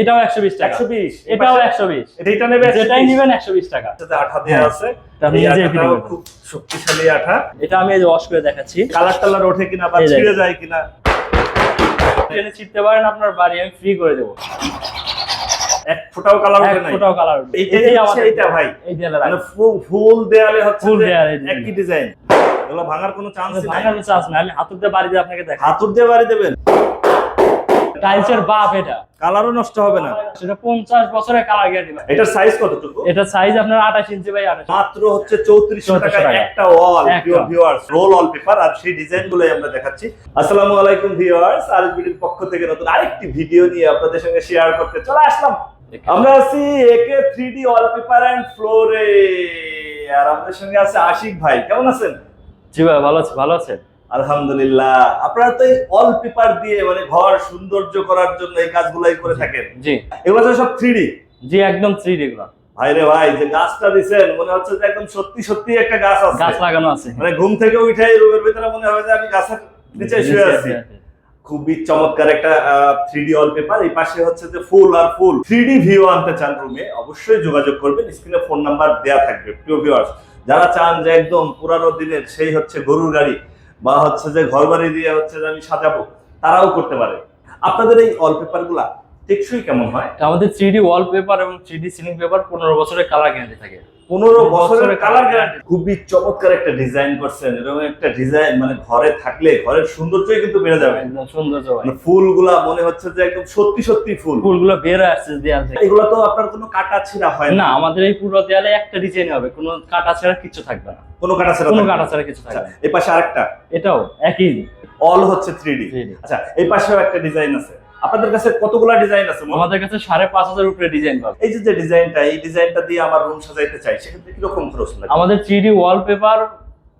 এটাও একশো বিশ টাকা। একশো বিশ। এটাও একশো বিশ। এটা নেবে যেটাই নিবেন একশো বিশ টাকা। সাথে আঠা আছে। এটা এই নিজেই আঠাটাও খুব শক্তিশালী আঠা। এটা আমি ওয়াশ করে দেখাচ্ছি। কালার টালার ওঠে কিনা বা এই যে। ছিঁড়ে যায় কিনা। ট্রেনে ছিটতে পারেন আপনার বাড়ি আমি ফ্রি করে দেবো। এক ফোঁটাও কালার নাই। ফোটাও কালার এইটাই হচ্ছে আমাদের এইটা ভাই। এই দেয়ালে মানে ফুল ফুল দেয়ালে হচ্ছে ফুল যে দেয়ালে একই ডিজাইন এগুলো ভাঙার কোনো চান্স নাই। ভাঙার চান্স আমি হাতুর দিয়ে বাড়ি দিয়ে আপনাকে দেখাই। হাতুর দিয়ে বাড়ি দেবেন। টাইলসের বাপ এটা। কালারও নষ্ট হবে না। সেটা পঞ্চাশ বছরের কালার গ্যারান্টি এটার সাইজ কতটুকু? এটা সাইজ আপনার আঠাশ ইঞ্চি বাই আঠাশ মাত্র হচ্ছে 3400 টাকা। একটা wall viewers roll wall paper আর সেই ডিজাইন গুলোই আমরা দেখাচ্ছি। আসসালামু আলাইকুম ভিউয়ার্স আর বিডির পক্ষ থেকে নতুন আরেকটি ভিডিও নিয়ে আপনাদের সঙ্গে শেয়ার করতে চলে আসলাম। আমরা আছি একে three D wall paper and ফ্লোরে আর আমাদের সঙ্গে আছে আশিক ভাই কেমন আছেন? জি ভাই ভালো আছে ভালো আছে আলহামদুলিল্লাহ। আপনারা তো এই অল পেপার দিয়ে মানে ঘর সৌন্দর্য করার জন্য এই কাজগুলাই করে থাকেন। জি। এগুলো সব থ্রি জি একদম থ্রি ডি ভাই রে ভাই যে গাছটা দিছেন মনে হচ্ছে যে একদম সত্যি সত্যি একটা গাছ আছে। গাছ লাগানো আছে। মানে ঘুম থেকে উঠে রুমের ভিতরে মনে হবে যে আমি গাছের নিচে শুয়ে আছি। খুবই চমৎকার একটা থ্রি ডি পেপার এই পাশে হচ্ছে যে ফুল আর ফুল। থ্রি ডি ভিউ আনতে চান রুমে অবশ্যই যোগাযোগ করবেন। স্ক্রিনে ফোন নাম্বার দেয়া থাকবে। প্রিয় ভিউয়ার্স যারা চান যে একদম পুরানো দিনের সেই হচ্ছে গরুর গাড়ি। বা হচ্ছে যে ঘর বাড়ি দিয়ে হচ্ছে যে আমি সাজাবো, তারাও করতে পারে। আপনাদের এই অল পেপারগুলা টেকসই কেমন হয়? আমাদের থ্রি ডি ওয়ালপেপার এবং থ্রি ডি সিলিং পেপার পনেরো বছরের কালার গ্যারান্টি থাকে। পনেরো বছরের কালার গ্যারান্টি খুবই চমৎকার একটা ডিজাইন করছেন এরকম একটা ডিজাইন মানে ঘরে থাকলে ঘরের সৌন্দর্যই কিন্তু বেড়ে যাবে। সৌন্দর্য মানে ফুলগুলা মনে হচ্ছে যে একদম সত্যি সত্যি ফুল। ফুলগুলো হয়ে আসছে দেয়াল থেকে। এগুলো তো আপনার কোনো কাটা ছিঁড়া হয় না। আমাদের এই পুরো দেয়ালে একটা ডিজাইন হবে কোনো কাটা ছাড়া কিছু থাকবে না। কোনো কাটা ছিঁড়া কোনো কাটা। ছাড়া কিছু আচ্ছা, থাকবে এই পাশে আরেকটা। এটাও একই। অল হচ্ছে থ্রি ডি 3D আচ্ছা এই পাশেও একটা ডিজাইন আছে। আপনাদের কাছে কতগুলা ডিজাইন আছে আমাদের কাছে সাড়ে পাঁচ হাজার উপরে ডিজাইন পাবে। এই যে ডিজাইনটা এই ডিজাইনটা দিয়ে আমার রুম সাজাইতে চাই সেক্ষেত্রে কীরকম খরচ লাগে? আমাদের three wallpaper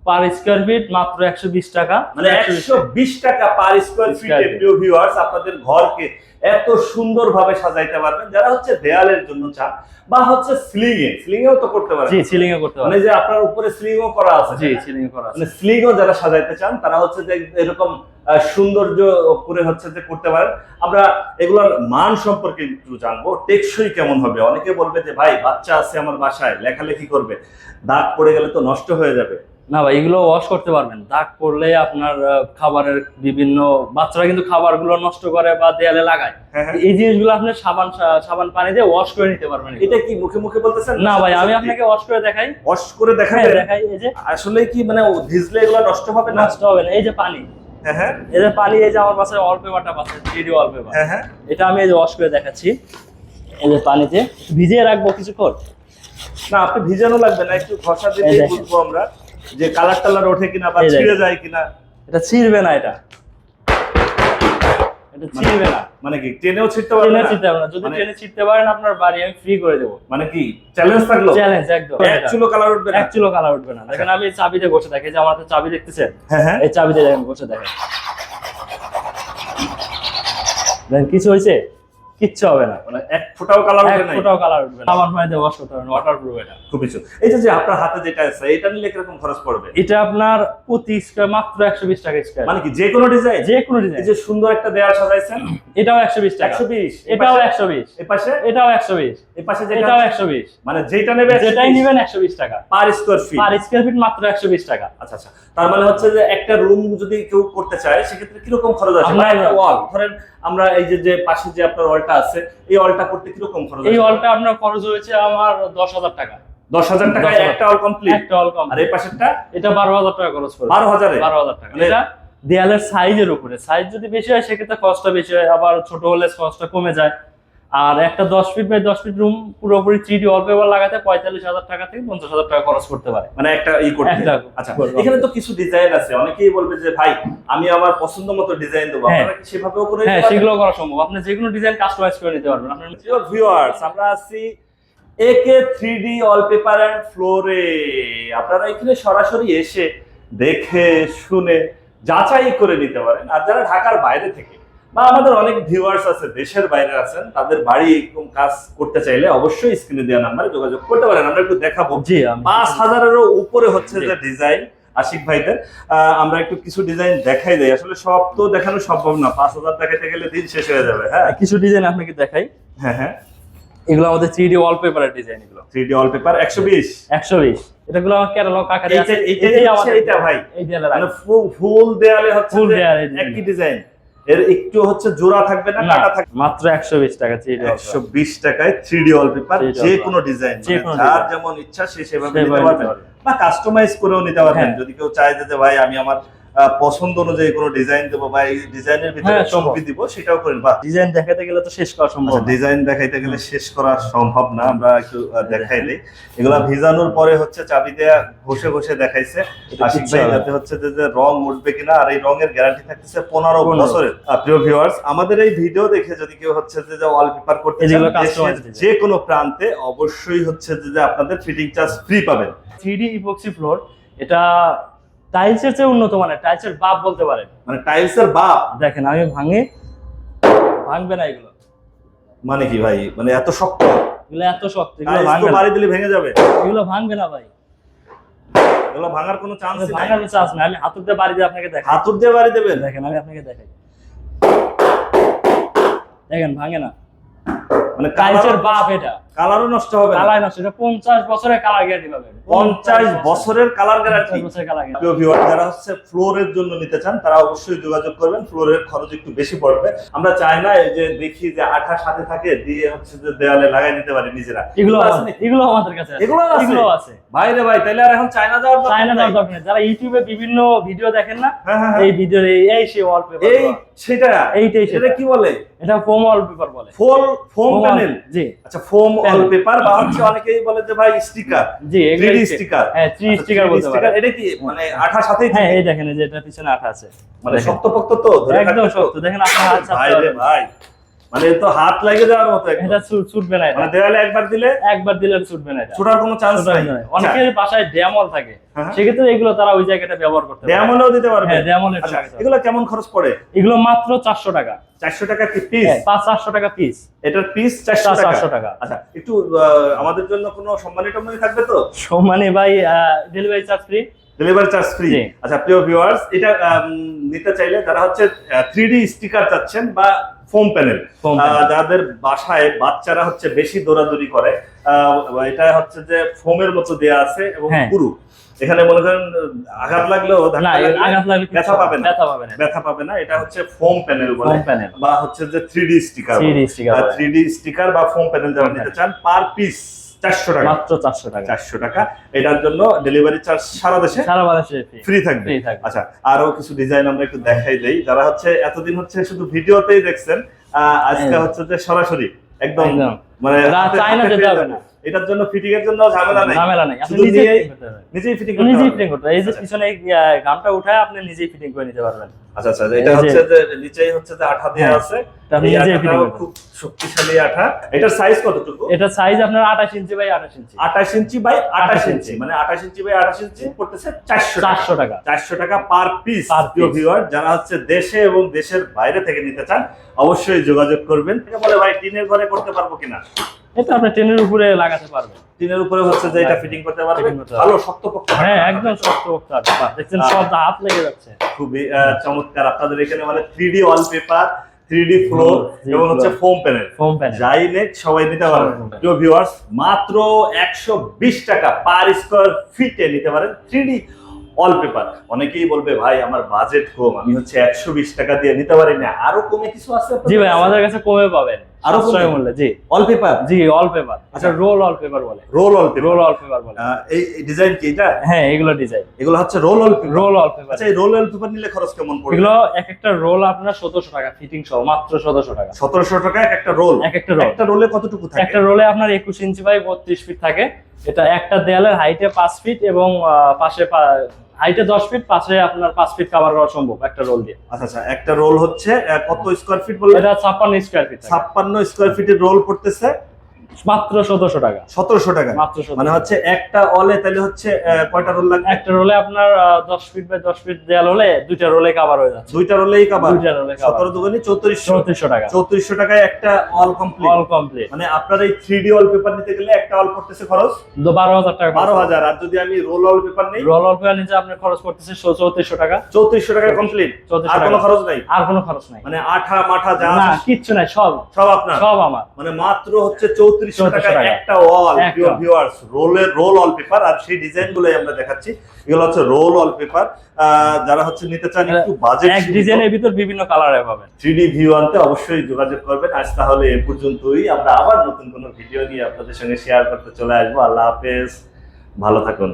per square feet মাত্র একশো বিশ টাকা। মানে একশো বিশ টাকা। পার স্কোয়ার ফিটে প্রিয় ভিউয়ার্স আপনাদের ঘরকে এত সুন্দর ভাবে সাজাইতে পারবেন যারা হচ্ছে দেয়ালের জন্য চান বা হচ্ছে সিলিং এ সিলিং এও তো করতে পারেন। জি সিলিং এ করতে মানে যে আপনার উপরে সিলিং ও করা আছে জি সিলিং এ করা আছে। মানে সিলিং ও যারা সাজাইতে চান তারা হচ্ছে যে এরকম সৌন্দর্য করে হচ্ছে যে করতে পারেন। আমরা এগুলোর মান সম্পর্কে একটু জানব টেকসই কেমন হবে? অনেকে বলবে যে ভাই বাচ্চা আছে আমার বাসায় লেখালেখি করবে। দাগ পড়ে গেলে তো নষ্ট হয়ে যাবে। না ভাই এগুলো ওয়াশ করতে পারবেন। দাগ পড়লে আপনার খাবারের বিভিন্ন বাচ্চারা কিন্তু খাবারগুলো নষ্ট করে বা দেয়ালে লাগায়। হ্যাঁ হ্যাঁ। এই জিনিসগুলো আপনি সাবান সাবান পানি দিয়ে ওয়াশ করে নিতে পারবেন এটা কি মুখে মুখে বলতেছেন? না ভাই আমি আপনাকে ওয়াশ করে দেখাই। ওয়াশ করে দেখাই দেখাই এই যে। আসলে কি মানে ভিজলে এগুলো নষ্ট হবে নষ্ট হবে না এই যে পানি। হ্যাঁ হ্যাঁ। এই যে পানি এই যে আমার পাশে ওয়ালপেপারটা পাচ্ছে থ্রিডি ওয়ালপেপার হ্যাঁ হ্যাঁ। এটা আমি এই যে ওয়াশ করে দেখাচ্ছি। এই যে পানিতে ভিজিয়ে রাখব কিছুক্ষণ। না আপনি ভিজানো লাগবে না একটু ঘষা দিয়ে বুঝব আমরা যে কালার টালার ওঠে কিনা বা ছিঁড়ে যায় কিনা। এটা ছিঁড়বে না এটা এটা। ছিঁড়বে না মানে কি ট্রেনেও ছিঁড়তে পারবে না? যদি মানে- ট্রেনে ছিটতে পারেন আপনার বাড়ি আমি ফ্রি করে দেবো। মানে কি চ্যালেঞ্জ থাকল? চ্যালেঞ্জ একদম। এক চুলো কালার উঠবে না? এক চুলো কালার উঠবে না। দেখেন আমি চাবিতে বসে দেখে যে আমার চাবি দেখতেছেন? হ্যাঁ হ্যাঁ। এই চাবিতে দেখেন বসে দেখেন দেখেন কিছু হয়েছে? কিচ্ছু হবে না। মানে এক ফোঁটাও কালার উঠবে না ফোটাও কালার উঠবে না। আমার পানিতে ওয়াশ করতে পারেন ওয়াটার প্রুফ এটা খুবই। এই যে আপনার হাতে যেটা আছে এটা নিলে কীরকম খরচ পড়বে? এটা আপনার প্রতি স্কোয়ার মাত্র একশো বিশ টাকা স্কোয়ার মানে কি যে কোনো ডিজাইন যে কোনো এই ডিজাইন যে সুন্দর একটা দেয়াল সাজাইছেন এটাও একশো বিশ টাকা। একশো বিশ এটাও এই পাশে? এটাও এই পাশে যেটা মানে যেটা নেবে যেটাই নিবেন একশো বিশ টাকা। Per square feet per square feet মাত্র একশো বিশ টাকা। আচ্ছা আচ্ছা। তার মানে হচ্ছে যে একটা রুম যদি কেউ করতে চায় সেক্ষেত্রে কীরকম খরচ আছে? ওয়াল ধরেন আমরা এই যে যে পাশে যে আপনার ওয়ালটা আছে এই ওয়ালটা করতে কীরকম খরচ এই অলটা আপনার খরচ হয়েছে আমার দশ হাজার টাকা। দশ হাজার টাকায় একটা অল কমপ্লিট একটা অল কমপ্লিট আর এই পাশেরটা? এটা বারো হাজার টাকা খরচ পড়ে। বারো হাজারে? বারো হাজার টাকা। মানে- এটা দেয়ালের সাইজের উপরে। সাইজ যদি বেশি হয় সেক্ষেত্রে কস্টটা বেশি হয়। আবার ছোট হলে কস্টটা কমে যায়। আর একটা দশ ফিট বাই দশ ফিট রুম পুরোপুরি থ্রি ডি ওয়ালপেপার লাগাতে পঁয়তাল্লিশ হাজার টাকা থেকে পঞ্চাশ হাজার টাকা খরচ করতে পারে। মানে একটা ই করতে আচ্ছা এখানে তো কিছু ডিজাইন আছে। অনেকেই বলবে যে ভাই আমি আমার পছন্দ মতো ডিজাইন দেবো। হ্যাঁ। আপনারা কি সেভাবেও করে হ্যাঁ সেগুলো করা সম্ভব। আপনি যে কোনো ডিজাইন কাস্টমাইজ করে নিতে পারবেন। আপনার ভিউয়ার্স আমরা আছি একে থ্রি ডি ওয়ালপেপার অ্যান্ড ফ্লোরে আপনারা এখানে সরাসরি এসে দেখে শুনে যাচাই করে নিতে পারেন। আর যারা ঢাকার বাইরে থেকে বা আমাদের অনেক ভিউয়ার্স আছে দেশের বাইরে আছেন তাদের বাড়ি এরকম কাজ করতে চাইলে অবশ্যই স্ক্রিনে দেওয়া নাম্বারে যোগাযোগ করতে পারেন। আমরা একটু দেখাবো। জি পাঁচ হাজারেরও উপরে হচ্ছে যে ডিজাইন আশিক ভাইদের। আমরা একটু কিছু ডিজাইন দেখাই দেই। আসলে সব তো দেখানো সম্ভব না। পাঁচ হাজার দেখাতে গেলে দিন শেষ হয়ে যাবে হ্যাঁ? কিছু ডিজাইন আপনাকে দেখাই। হ্যাঁ হ্যাঁ। এগুলো আমাদের থ্রি ডি ওয়ালপেপারের ডিজাইন এগুলো। থ্রি ডি অলপেপার একশো বিশ? একশো বিশ। এটাগুলো ক্যাটালগ আকারে এইটা- ভাই। এই দেয়ালে মানে ফুল দেয়ালে হচ্ছে ফুল দেয়ালে design। একই ডিজাইন এর একটু হচ্ছে জোড়া থাকবে না কাটা থাকবে। মাত্র একশো বিশ টাকা থ্রি ডি একশো বিশ টাকায় থ্রিডি ওয়ালপেপার 3D যে কোনো ডিজাইন যার যেমন ইচ্ছা সে সেভাবে নিতে পারবেন বা কাস্টমাইজ করেও নিতে পারবেন। হ্যাঁ। যদি কেউ চায় যে ভাই আমি আমার পছন্দ অনুযায়ী কোনো ডিজাইন দেবো বা এই ডিজাইনের ভিতরে হ্যাঁ, ছবি দিব সেটাও করেন। বা ডিজাইন দেখাতে গেলে তো শেষ করা সম্ভব ডিজাইন দেখাইতে গেলে শেষ করা সম্ভব না আমরা একটু দেখাই দিই। এগুলা ভিজানোর পরে হচ্ছে চাবি দেয়া ঘষে ঘষে দেখাইছে। আশিক ভাই যাতে হচ্ছে যে রং উঠবে কিনা আর এই রঙের গ্যারান্টি থাকতেছে পনেরো 15 বছরের। প্রিয় ভিউয়ার্স আমাদের এই ভিডিও দেখে যদি কেউ হচ্ছে যে ওয়ালপেপার করতে। যে কোনো প্রান্তে অবশ্যই হচ্ছে যে যে আপনাদের ফিটিং চার্জ ফ্রি পাবেন। থ্রি ডি ইপক্সি ফ্লোর এটা টাইলসের চেয়ে উন্নত মানের টাইলসের বাপ বলতে পারেন। মানে টাইলসের বাপ? দেখেন আমি ভাঙে ভাঙবে না এগুলো। মানে কি ভাই? মানে এত শক্ত? এগুলো এত শক্ত এগুলো ভাঙবে বাড়ি দিলে ভেঙে যাবে। এগুলো ভাঙবে না ভাই। এগুলো ভাঙার কোনো চান্স নাই। ভাঙার চান্স না আমি হাতুর দিয়ে বাড়ি দিয়ে আপনাকে দেখাই। হাতুর দিয়ে বাড়ি দেবেন? দেখেন আমি আপনাকে দেখাই। দেখেন ভাঙে না। মানে টাইলসের বাপ এটা। কালারও নষ্ট হবে কালার না সেটা পঞ্চাশ বছরের কালার গ্যারান্টি পাবেন বছরের কালার গ্যারান্টি পঞ্চাশ বছরের কালার গ্যারান্টি ভিউয়ার যারা হচ্ছে ফ্লোরের জন্য নিতে চান তারা অবশ্যই যোগাযোগ করবেন। ফ্লোরের খরচ একটু বেশি পড়বে। আমরা চাই না এই যে দেখি যে আঠা সাথে থাকে দিয়ে হচ্ছে যে দেওয়ালে লাগাই নিতে পারি নিজেরা। এগুলো আছে? এগুলো আমাদের কাছে আছে। এগুলো আছে? এগুলো আছে। ভাই রে ভাই তাহলে আর এখন চায়না যাওয়ার দরকার চায়না যাওয়ার দরকার যারা ইউটিউবে বিভিন্ন ভিডিও দেখেন না হ্যাঁ হ্যাঁ হ্যাঁ। এই ভিডিও এই সেই ওয়ালপেপার এই সেটা? এইটাই সেটা। কি বলে? এটা ফোম ওয়ালপেপার বলে। ফোম ফোম প্যানেল জি। আচ্ছা ফোম ওয়ালপেপার বা হচ্ছে অনেকেই বলে যে ভাই স্টিকার জি 3D স্টিকার হ্যাঁ থ্রি স্টিকার বলতে পারে এটা কি মানে আঠা সাথেই হ্যাঁ এই দেখেন যে এটা পিছনে আঠা আছে। মানে। শক্তপোক্ত তো একদম শক্ত দেখেন আপনার হাত ভাই রে ভাই। মানে তো হাত লাগে যাওয়ার মতো এটা ছুটবে না মানে দেওয়ালে একবার দিলে একবার দিলে ছুটবে না ছোটার কোনো চান্স নাই। অনেকের বাসায় ড্যামল থাকে। হ্যাঁ। সেক্ষেত্রে এগুলো তারা ওই জায়গাটা ব্যবহার করতে পারে। ড্যামলেও দিতে পারবে। হ্যাঁ ড্যামল আচ্ছা এগুলো কেমন খরচ পড়ে? এগুলো মাত্র চারশো টাকা। চারশো টাকা কি পিস হ্যাঁ, পাঁচ চারশো টাকা পিস এটার পিস চারশো টাকা? চারশো টাকা। আচ্ছা একটু আমাদের জন্য কোনো সম্মানী টম্মানি থাকবে তো? মানে ভাই delivery charge free delivery charge free আচ্ছা প্রিয় ভিউয়ার্স এটা নিতে চাইলে যারা হচ্ছে থ্রি ডি স্টিকার চাচ্ছেন বা ফোম প্যানেল। যাদের বাসায় বাচ্চারা হচ্ছে বেশি দৌড়াদৌড়ি করে এটা হচ্ছে যে ফোমের মতো দেয়া আছে এবং হ্যাঁ। পুরু এখানে মনে করেন আঘাত লাগলেও ব্যথা পাবে না। ব্যথা পাবে না। এটা হচ্ছে ফোম প্যানেল বলে। বা হচ্ছে যে three D sticker 3D three D sticker বা ফোম প্যানেল যারা নিতে চান পার পিস। চারশো টাকা। মাত্র চারশো টাকা। চারশো টাকা। এটার জন্য ডেলিভারি চার্জ সারা দেশে সারা বাংলাদেশে ফ্রি থাকবে। আচ্ছা আরও কিছু ডিজাইন আমরা একটু দেখাই দেই। যারা হচ্ছে এতদিন হচ্ছে শুধু ভিডিওতেই দেখছেন আহ, আজকে হ্যাঁ। হচ্ছে যে সরাসরি একদম। মানে এরা হাতে- চায় না হাতে যেতে হবে না। এটার জন্য ফিটিং এর জন্য ঝামেলা নাই। ঝামেলা নেই। আপনি নিজেই fitting করতে। নিজেই ফিটিং করতে এই যে পিছনে এই, গামটা উঠায় আপনি নিজেই ফিটিং করে নিতে পারবেন। আচ্ছা আচ্ছা এটা হচ্ছে যে নিচেই হচ্ছে যে আঠা হ্যাঁ, আছে। আপনি নিজেই করতে খুব শক্তিশালী আঠা। এটার সাইজ কতটুকু? এটা সাইজ আপনার আঠাশ ইঞ্চি বাই আঠাশ ইঞ্চি। আঠাশ ইঞ্চি বাই আঠাশ 28 ইঞ্চি। মানে আঠাশ ইঞ্চি বাই আঠাশ ইঞ্চি পড়তেছে চারশো চারশো টাকা। চারশো টাকা পার পিস প্রিয় ভিউয়ার যারা হচ্ছে দেশে এবং দেশের বাইরে থেকে নিতে চান অবশ্যই যোগাযোগ করবেন। বলে ভাই টিনের ঘরে করতে পারব কিনা? এটা আপনি টিনের উপরে লাগাতে পারবেন। টিনের উপরে হচ্ছে যে এটা ফিটিং করতে পারবেন ভালো শক্তপোক্ত হ্যাঁ একদম শক্তপোক্ত দেখছেন সব লেগে যাচ্ছে। খুবই চমৎকার। আপনাদের এখানে মানে 3D ওয়ালপেপার 3D ফ্লো এবং হচ্ছে ফোম প্যানেল ফোম প্যানেল যাই নেট সবাই নিতে পারেন। তো ভিউয়ার্স মাত্র 120 টাকা পার স্কয়ার ফিটে নিতে পারেন 3D অল পেপার অনেকেই বলবে ভাই আমার বাজেট কম আমি হচ্ছে একশো বিশ টাকা দিয়ে নিতে পারি না। আরও কমে কিছু আছে জি ভাই আমাদের কাছে কমে পাবেন। জি। জি আচ্ছা, আচ্ছা। রোল পেপার বলে। রোল অল রোল এই ডিজাইন কি এটা? হ্যাঁ এগুলো ডিজাইন এগুলো হচ্ছে রোল রোল আচ্ছা, এই রোল অল পেপার নিলে খরচ কেমন এক একটা রোল আপনার 1700 টাকা মাত্র 1700 টাকা। 1700 টাকা এক একটা রোল এক একটা রোলে কতটুকু একটা রোলে আপনার 21 ইঞ্চি বাই 32 ফিট থাকে। এটা একটা দেয়ালের হাইটে পাঁচ ফিট এবং পাশে হাইটে দশ ফিট পাশে আপনার পাঁচ ফিট কাভার করা সম্ভব একটা রোল দিয়ে। আচ্ছা আচ্ছা একটা রোল হচ্ছে কত স্কোয়ার ফিট বললে এটা ছাপ্পান্ন স্কোয়ার ফিট ছাপ্পান্ন স্কোয়ার ফিটের রোল পড়তেছে। মাত্র সতেরোশো টাকা। সতেরোশো টাকা। মাত্র মানে হচ্ছে একটা অলে তাহলে হচ্ছে কয়টা রোল লাগবে? একটা রোলে আপনার দশ ফিট বাই দশ ফিট দেয়াল হলে দুইটা রোলে কাভার হয়ে যাচ্ছে। দুইটা রোলেই কাবার দুইটা রোলে সতেরো চৌত্রিশশো। চৌত্রিশশো টাকা। চৌত্রিশশো টাকায় একটা অল কমপ্লিট অল কমপ্লিট মানে আপনার এই থ্রি ডি অল পেপার নিতে গেলে একটা অল পড়তেছে খরচ? বারো হাজার টাকা বারো হাজার। আর যদি আমি রোল অল পেপার নেই? রোল অল পেয়ার নিচে আপনার খরচ করতেছে চৌত্রিশশো টাকা। চৌত্রিশশো টাকা কমপ্লিট আর কোনো খরচ নাই? আর কোনো খরচ নাই। মানে আঠা মাঠা যা কিচ্ছু নাই সব। সব আপনার। সব আমার। মানে মাত্র হচ্ছে চৌত্রিশশো টাকা। একটা অল ভিউয়ার্স রোলের রোল অল পেপার আর সেই ডিজাইন গুলোই আমরা দেখাচ্ছি। এগুলো হচ্ছে রোল অল পেপার যারা হচ্ছে নিতে চান একটু বাজেট এক ডিজাইনের ভিতর বিভিন্ন কালারে পাবেন। থ্রি ডি ভিউ আনতে অবশ্যই যোগাযোগ করবেন। আজ তাহলে এ পর্যন্তই। আমরা আবার নতুন কোনো ভিডিও নিয়ে আপনাদের সঙ্গে শেয়ার করতে চলে আসব। আল্লাহ হাফেজ। ভালো থাকুন।